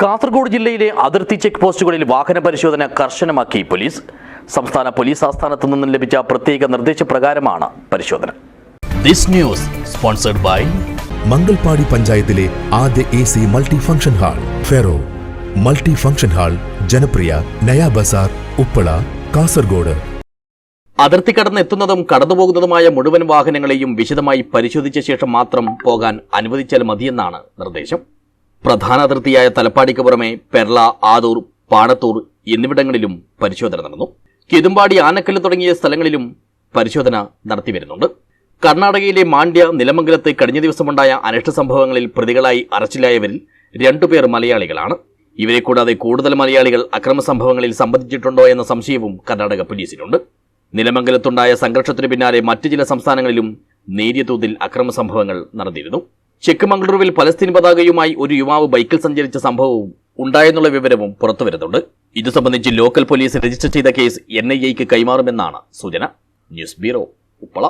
കാസർഗോഡ് ജില്ലയിലെ അതിർത്തി ചെക്ക് പോസ്റ്റുകളിൽ വാഹന പരിശോധന കർശനമാക്കി പോലീസ്. സംസ്ഥാന പോലീസ് ആസ്ഥാനത്തു നിന്നും ലഭിച്ച പ്രത്യേക നിർദ്ദേശപ്രകാരമാണ് പരിശോധന. This news sponsored by Mangalpady പഞ്ചായത്തിലെ ആദ്യ A C multi function hall ferro. Multi function hall ജനപ്രിയ നയാ ബസാർ ഉപ്പള കാസർഗോഡ്. അതിർത്തി കടന്നെത്തുന്നതും കടന്നുപോകുന്നതുമായ മുഴുവൻ വാഹനങ്ങളെയും വിശദമായി പരിശോധിച്ച ശേഷം മാത്രം പോകാൻ അനുവദിച്ചാൽ മതിയെന്നാണ് നിർദ്ദേശം. പ്രധാന അതിർത്തിയായ തലപ്പാടിക്ക് പുറമെ പെർള ആദൂർ പാണത്തൂർ എന്നിവിടങ്ങളിലും പരിശോധന നടന്നു. കിതുമ്പാടി ആനക്കല്ല് തുടങ്ങിയ സ്ഥലങ്ങളിലും പരിശോധന നടത്തിവരുന്നുണ്ട് കർണാടകയിലെ മാണ്ഡ്യ നിലമംഗലത്ത് കഴിഞ്ഞ ദിവസമുണ്ടായ അനിഷ്ട സംഭവങ്ങളിൽ പ്രതികളായി അറസ്റ്റിലായവരിൽ രണ്ടുപേർ മലയാളികളാണ്. ഇവരെ കൂടാതെ കൂടുതൽ മലയാളികൾ അക്രമ സംഭവങ്ങളിൽ സംബന്ധിച്ചിട്ടുണ്ടോ എന്ന സംശയവും കർണാടക പോലീസിനുണ്ട്. നിലമംഗലത്തുണ്ടായ സംഘർഷത്തിനു പിന്നാലെ മറ്റു ചില സംസ്ഥാനങ്ങളിലും നേരിയ തോതിൽ അക്രമ സംഭവങ്ങൾ നടന്നിരുന്നു. ചെക്ക് പലസ്തീൻ പതാകയുമായി ഒരു യുവാവ് ബൈക്കിൽ സഞ്ചരിച്ച സംഭവവും ഉണ്ടായെന്നുള്ള വിവരവും പുറത്തുവരുന്നുണ്ട് ഇതു സംബന്ധിച്ച് ലോക്കൽ പോലീസ് രജിസ്റ്റർ ചെയ്ത കേസ് എൻ ഐ എക്ക് കൈമാറുമെന്നാണ് സൂചന. News bureau Uppala.